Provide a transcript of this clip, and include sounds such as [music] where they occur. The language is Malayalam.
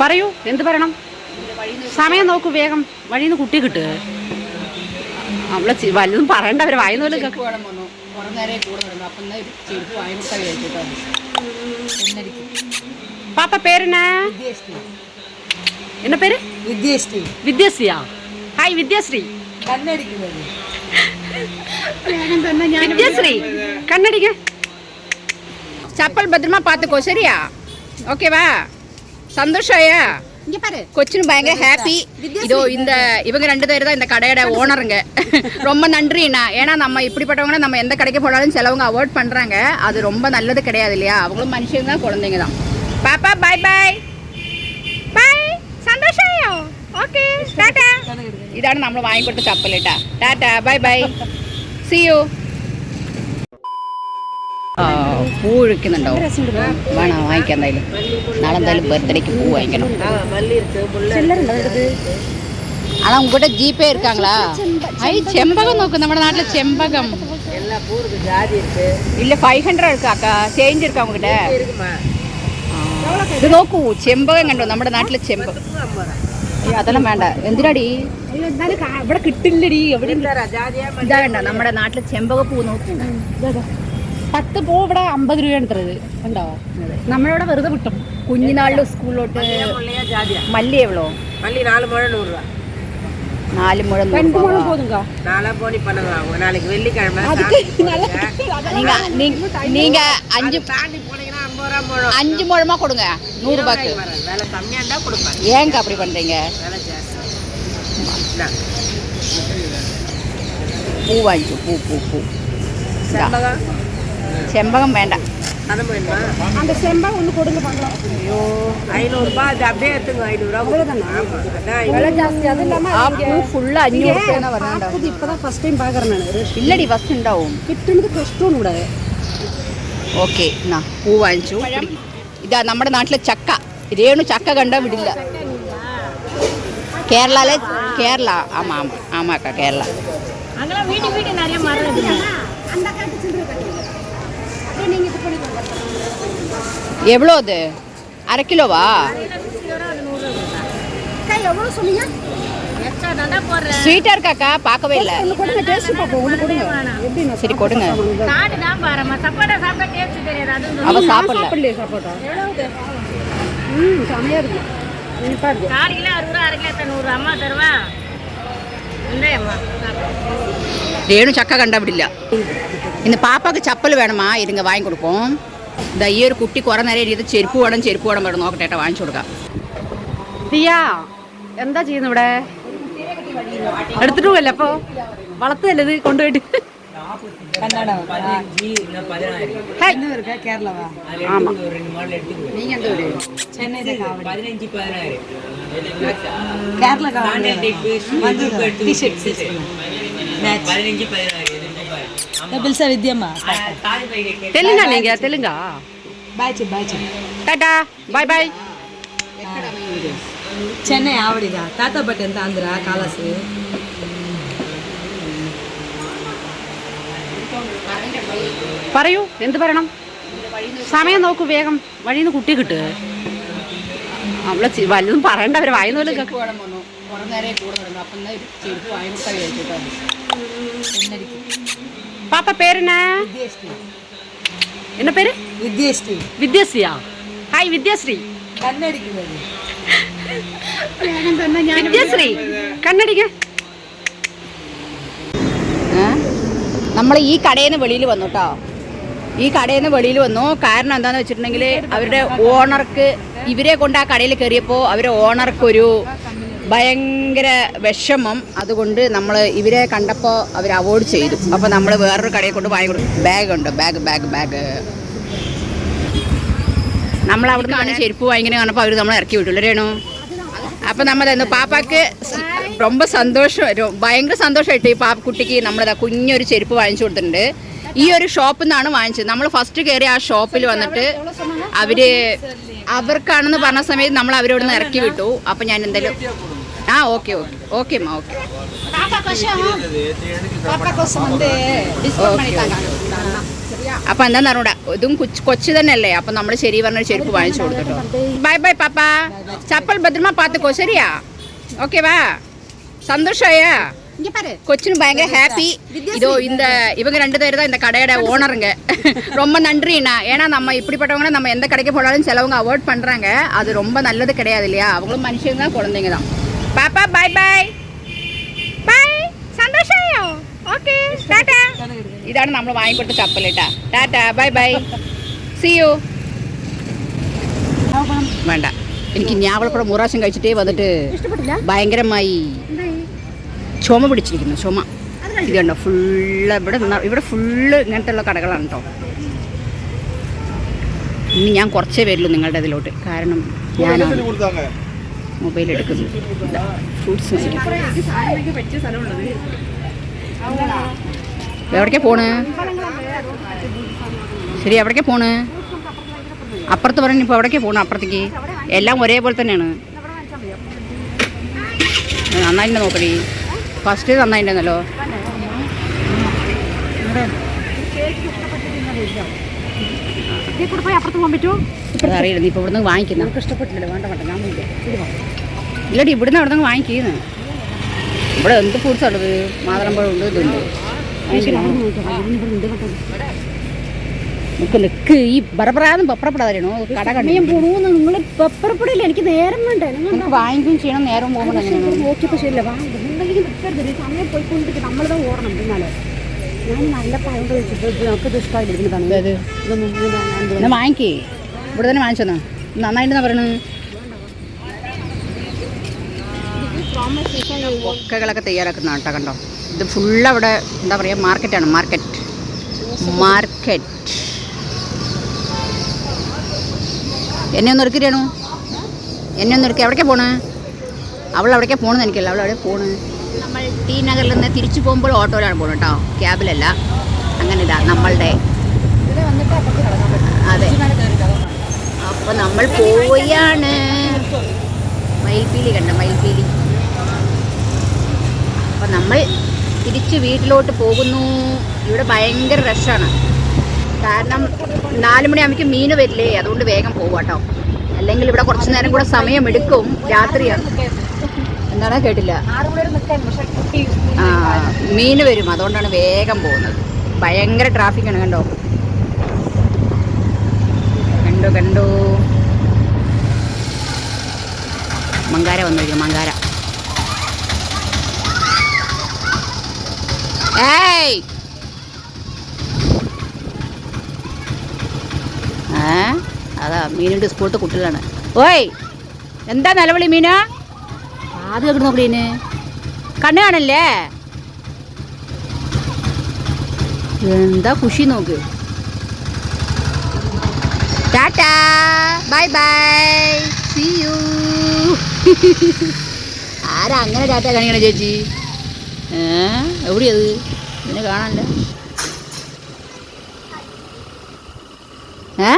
പറയൂ എന്ത് പറയണം സമയം നോക്കൂ വേഗം വഴിയിൽ നിന്ന് കുട്ടി കിട്ടുക അവളെ ചി- വലുതും പറയണ്ട അവരെ വായന പോലും കേൾക്കും വേണം വന്നു കുറേ നേരം കൂടെ നടന്നു അപ്പം എന്നാ ഒരു ചെരുപ്പ് വാങ്ങിമുട്ട കഴിച്ചിട്ടോ എന്നടിക്കും പാപ്പ പേരെന്ന വിദ്യശ്രീ என்ன பேரு വിദ്യശ്രീ வித்யஸ்ரீயா ஹாய் வித்யாஸ்ரீ കണ്ണടിക്കുന്നത് வித்யாஸ்ரீ கண்ணடிங்க ചപ്പൽ ഭദ്രമാ പാത്തുക്കോ ശരിയാ ஓகேவா சந்தோஷம்யா இங்க பாரு. கொச்சின் பயங்கர ஹாப்பி இதோ இந்த இவங்க ரெண்டு பேர் தான் இந்த கடையோட ஓனருங்க [laughs] ரொம்ப நன்றிண்ணா ஏன்னா நம்ம இப்படிப்பட்டவங்க நம்ம எந்த கடைக்கு போனாலும் சிலவங்க அவாய்ட் பண்ணுறாங்க அது ரொம்ப நல்லது கிடையாது இல்லையா? அவங்களும் மனுஷங்க தான் குழந்தைங்க தான். பாப்பா பாய் பாய் பாய் சந்தோஷம் ஓகே டாட்டா இதான நம்மள வாங்கி கொடுத்து சாப்பிடலேட்டா tata bye bye see you പൂ ഒഴിക്കുന്നുണ്ടോ വേണോ വാങ്ങിക്കാം എന്തായാലും. നാളെ എന്തായാലും ബർത്ത്ഡേക്ക് പൂ വാങ്ങിക്കണം. അതാ ഉങ്ങളുടെ ജീപേ இருக்காங்களா ஐ செம்பகம் നോക്ക് നമ്മുടെ നാട്ടിലെ ചെമ്പകം. ഇല്ല ഫൈവ് ഹൺഡ്രഡ് എടുക്കാക്കാ. ചേഞ്ച് എടുക്കാം ഉങ്ങളുടെ ഇത് നോക്കൂ ചെമ്പകം കണ്ടോ? നമ്മുടെ നാട്ടിലെ ചെമ്പകം. അതെല്ലാം വേണ്ട. എന്തിനാടി? ഇവിടെ കിട്ടില്ലടി എവിടെ ഇതാ നമ്മുടെ നാട്ടിലെ ചെമ്പകപ്പൂ നോക്കൂ. പത്ത് പൂ ഇവിടെ അമ്പത് രൂപയാണ് തരുന്നത് ഉണ്ടോ നമ്മളിവിടെ വെറുതെ കിട്ടും കുഞ്ഞിനാളിൽ സ്കൂളിലോട്ട് മുല്ലയാ ജാതിയാ മല്ലി എവളോ மல்லி நாலு முழம் நூறுரூவா നാല് മുഴം നൂറ് രൂപ. நாலாம் போனி பணம் வாங்குவோம் நாளைக்கு வெள்ளிக்கிழமை நீங்க நீங்க- நீங்க அஞ்சு தாண்டி போனீங்கன்னா ஐம்பது ரூபா முழம் அஞ்சு முழமா கொடுங்க நூறு ரூபாய்க்கு வரேன் வேலை கம்மியாக இருந்தால் கொடுப்பேன் ஏங்க அப்படி பண்றீங்க வேலை ஜாஸ்தி இந்தா. பூ வாங்கிக்கோ பூ பூ பூ இந்தா. செம்பகம் செம்பகம் வேண்டாம் கதம் வேணுமா அந்த செம்பகம் ஒன்று கொடுங்க பார்க்கலாம் ஐயோ ஐநூறுரூபா அது அப்படியே எடுத்துங்க ஐநூறுரூவா ஆமாம் அதான் ஜாஸ்தி அது இல்லாமல் ആ പൂ ഫുള്ള് അഞ്ഞൂറ് രൂപയാണ് പറഞ്ഞിട്ടുണ്ടാവും இப்பதான் ஃபர்ஸ்ட் டைம் பாக்குறேன் நான் ഇല്ലടി ഫസ്റ്റ് ഉണ്ടാവും കിട്ടുന്നത് കഷ്ടവും കൂടെ ഓക്കെ എന്നാ പൂ വാങ്ങിച്ചു ഇതാ നമ്മുടെ നാട്ടിലെ ചക്ക രേണു ചക്ക കണ്ടാ വിടില്ല കേരളയിലെ കേരള ആമാ ആമാ ആമാക്ക കേരള எவ்வளோ அது அரை கிலோவா? ஸ்வீட்டாக இருக்காக்கா பார்க்கவே இல்லை. சரி கொடுங்க. அவ சாப்பிடல. கால் கிலோ அறுபது அரை கிலோ நூறு. அம்மா தருவா? ரேணு சக்கா கண்டாபிடில்ல இந்த பாப்பாவுக்கு சப்பல் வேணுமா? இதுங்க வாங்கி கொடுப்போம். ഇതാ ഈ ഒരു കുട്ടി കുറെ നേരം ഇരിക്കുന്നത് ചെരുപ്പ് വേണം ചെരുപ്പ് വേണം വേണം നോക്കട്ടെ ഏട്ടാ വാങ്ങിച്ചു കൊടുക്കാം ദിയാ എന്താ ചെയ്യുന്നു ഇവിടെ എടുത്തിട്ട് പോകല്ലേ അപ്പൊ വളർത്തല്ലേ ഇത് കൊണ്ടുപോയിട്ട് ஹாய். கேரளாவா ஆமா நீங்க எந்த ஊரு சென்னை பதினஞ்சு பதினாயிரம் கேரளா பதினஞ்சு பதினாயிரம் வித்யம்மா தெலுங்கா நீங்க தெலுங்கா பாய்ச்சி பாய்ச்சி டாடா பாய் பாய் చెన్నై ఆవిడిగా తాతాపట్టి ఎంత ఆంధ్ర కాలాసు പറയൂ എന്ത് പറയണം സമയം നോക്കൂ വേഗം വഴിയിൽ നിന്ന് കുട്ടി കിട്ടുക അവളെ ചി- വലുതും പറയണ്ട അവരെ വായന പോലും കേൾക്കും பாப்பா பேர் என்ன என்ன பேரு வித்யஸ்ரீ வித்யஸ்ரீயா ஹாய் வித்யஸ்ரீ വിദ്യാശ്രീ. കണ്ണടിക്ക. നമ്മൾ ഈ കടയിൽ വെളിയിൽ വന്നു കേട്ടോ ഈ കടയിൽ വെളിയിൽ വന്നു. കാരണം എന്താണെന്ന് വെച്ചിട്ടുണ്ടെങ്കിൽ അവരുടെ ഓണർക്ക് ഇവരെ കൊണ്ട് ആ കടയിൽ കയറിയപ്പോൾ അവരുടെ ഓണർക്കൊരു ഭയങ്കര വിഷമം അതുകൊണ്ട് നമ്മൾ ഇവരെ കണ്ടപ്പോൾ അവർ അവോയ്ഡ് ചെയ്തു അപ്പോൾ നമ്മൾ വേറൊരു കടയിൽ കൊണ്ട് വാങ്ങി കൊടുക്കും ബാഗ് ഉണ്ട് ബാഗ് ബാഗ് ബാഗ് നമ്മൾ അവിടെ നിന്ന് ചെരുപ്പ് വാങ്ങിങ്ങനെ കണ്ടപ്പോൾ അവർ നമ്മൾ ഇറക്കി വിട്ടുള്ളൂ രേണു അപ്പം നമ്മൾ തന്നു പാപ്പാക്ക് സ- ரொம்ப സന്തോഷം രൊ- ഭയങ്കര സന്തോഷമായിട്ട് ഈ പാപ്പക്കുട്ടിക്ക് നമ്മളിതാ കുഞ്ഞൊരു ചെരുപ്പ് വാങ്ങിച്ചു കൊടുത്തിട്ടുണ്ട് ഈ ഒരു ഷോപ്പിൽ നിന്നാണ് വാങ്ങിച്ചത് നമ്മൾ ഫസ്റ്റ് കയറി ആ ഷോപ്പിൽ വന്നിട്ട് അവര് അവർക്കാണെന്ന് പറഞ്ഞ സമയത്ത് നമ്മൾ അവരോട് നിന്ന് ഇറക്കി വിട്ടു അപ്പം ഞാൻ എന്തായാലും ആ ഓക്കെ ഓക്കെ ഓക്കെ അമ്മ ഓക്കെ பாப்பா கோசம் வந்து டிஸ்கவுண்ட் பண்ணிட்டாங்க சரியா അപ്പൊ എന്താന്ന് അറിഞ്ഞൂടാ ഇതും കൊച്ച് കൊച്ചു തന്നെയല്ലേ അപ്പൊ നമ്മൾ ശരി പറഞ്ഞ ചെരുപ്പ് വാങ്ങിച്ചു കൊടുക്കട്ടോ ബൈ ബൈ പാപ്പ ചപ്പൽ ഭദ്രമാ പാത്തുക്കോ ശരിയാ ഓക്കെ വാ சந்தோஷாயா கொச்சினு பயங்கர ஹாப்பி இதோ இந்த இவங்க ரெண்டு பேர் தான் இந்த கடையோட ஓனருங்க ரொம்ப நன்றிண்ணா ஏன்னா நம்ம இப்படிப்பட்டவங்க நம்ம எந்த கடைக்கு போனாலும் சிலவங்க அவாய்ட் பண்ணுறாங்க அது ரொம்ப நல்லது கிடையாது இல்லையா அவங்களும் மனுஷங்க தான் குழந்தைங்க தான் പാപ്പ ബൈ ബൈ ബൈ സന്തോഷമായോ? ഓക്കെ ടാറ്റ ഇതാണ് നമ്മൾ വാങ്ങിക്കൊടുത്ത കപ്പൽ കേട്ടാ Tata bye bye see you വേണ്ട. എനിക്ക് ഞാവളപ്പുഴ മൂറാശം കഴിച്ചിട്ടേ വന്നിട്ട് ഭയങ്കരമായി ചുമ പിടിച്ചിരിക്കുന്നു ചുമ. ഇത് കണ്ടോ ഫുള്ള് ഇവിടെ ഇവിടെ ഫുള്ള് ഇങ്ങനത്തെ ഉള്ള കടകളാണ് കേട്ടോ ഇനി ഞാൻ കുറച്ചേ വരുള്ളൂ നിങ്ങളുടെ ഇതിലോട്ട്. കാരണം ഞാൻ മൊബൈൽ എടുക്കുന്നു ഫ്രൂട്ട്സ് എവിടേക്കാ പോണ്? ശരി എവിടേക്കാ പോണ്? അപ്പുറത്ത് പറഞ്ഞു ഇപ്പോൾ എവിടേക്കാ പോണ് അപ്പുറത്തേക്ക്? എല്ലാം ഒരേപോലെ തന്നെയാണ്. നന്നായിട്ട് നോക്കടി. ഫസ്റ്റ് നന്നായിട്ടുണ്ടല്ലോ. പോയി അപ്പുറത്ത് പോകാൻ പറ്റുമോ? അതറിയില്ല നീ ഇപ്പോൾ ഇവിടുന്ന് വാങ്ങിക്കുന്നു? നമുക്ക് ഇഷ്ടപ്പെട്ടില്ലല്ലോ വേണ്ട വേണ്ട ഞാൻ ഇത്. ഇല്ലടി ഇവിടുന്ന് അവിടെ നിന്ന് വാങ്ങിക്കുന്നു. ഇവിടെ എന്ത് ഫ്രൂട്ട്സ് ഉള്ളത്? മാതളമ്പഴം ഉണ്ട് ഇതുണ്ട്. നിക്ക് നിക്ക് ഈ ബറബറാന്ന് പപ്പറപ്പെടാതെയാണോ കട കണ്ടു പോണൂന്ന് നിങ്ങൾ പെപ്പറപ്പെടില്ല എനിക്ക് നേരം വേണ്ട? നിങ്ങൾ വാങ്ങിക്കുകയും ചെയ്യണം നേരം പോകുമ്പോൾ നോക്കിയപ്പോൾ ശരിയല്ല വാ എന്തെങ്കിലും നിൽക്കരുത് സമയം പോയിക്കൊണ്ടിരിക്കും നമ്മളിതാ ഓടണം എന്നാലേ ഞാൻ നല്ല പഴം കഴിച്ചിട്ട് നമുക്ക് ഇഷ്ടമായില്ല വാങ്ങിക്കേ. ഇവിടെ തന്നെ വാങ്ങിച്ചെന്നാ നന്നായിട്ടെന്നാ പറയണത്? ഒക്കകളൊക്കെ തയ്യാറാക്കുന്ന കേട്ടോ കണ്ടോ? ഇത് ഫുള്ള് അവിടെ എന്താ പറയുക മാർക്കറ്റാണ് മാർക്കറ്റ് മാർക്കറ്റ് എന്നെ ഒന്ന് എടുക്കണു എന്നെ ഒന്ന് എടുക്കുക എവിടേക്കാണ് പോണേ? അവൾ അവിടേക്കാണ് പോകണമെന്ന് എനിക്കല്ല അവൾ അവിടെ പോണ്? നമ്മൾ ടി നഗറിൽ നിന്ന് തിരിച്ചു പോകുമ്പോൾ ഓട്ടോയിലാണ് പോകുന്നത് കേട്ടോ. ക്യാബിലല്ല. അങ്ങനെ ഇതാ നമ്മളുടെ അതെ. അപ്പൊ നമ്മൾ പോവുകയാണ് മയിൽപ്പീലി കണ്ട? മയിൽപ്പീലി അപ്പൊ നമ്മൾ തിരിച്ച് വീട്ടിലോട്ട് പോകുന്നു. ഇവിടെ ഭയങ്കര റഷാണ് കാരണം നാല് മണിയാകുമ്പോൾ മീൻ വരില്ലേ? അതുകൊണ്ട് വേഗം പോകും കേട്ടോ. അല്ലെങ്കിൽ ഇവിടെ കുറച്ച് നേരം കൂടെ സമയം എടുക്കും. രാത്രിയാണ്. എന്താണ് കേട്ടില്ല. ആ മീൻ വരും. അതുകൊണ്ടാണ് വേഗം പോകുന്നത്. ഭയങ്കര ട്രാഫിക് ആണ് കണ്ടോ? കണ്ടു കണ്ടു? മങ്കാര വന്നു മങ്കാര? ഏയ്! ഏ? അതാ മീനിന്റെ സ്പോട്ട് കുട്ടികളാണ്. ഓയ്! എന്താ നിലവിളി മീന? കാത് കേട്ട് നോക്കടീന് കണ്ണ് കാണല്ലേ? എന്താ ഖുഷി നോക്ക്? Tata bye bye see you ആരാ അങ്ങനെ ടാറ്റ കാണിക്കണ ചേച്ചി? ഏ എവിടെയത്? ഇതിനെ കാണാനില്ല. ഏ?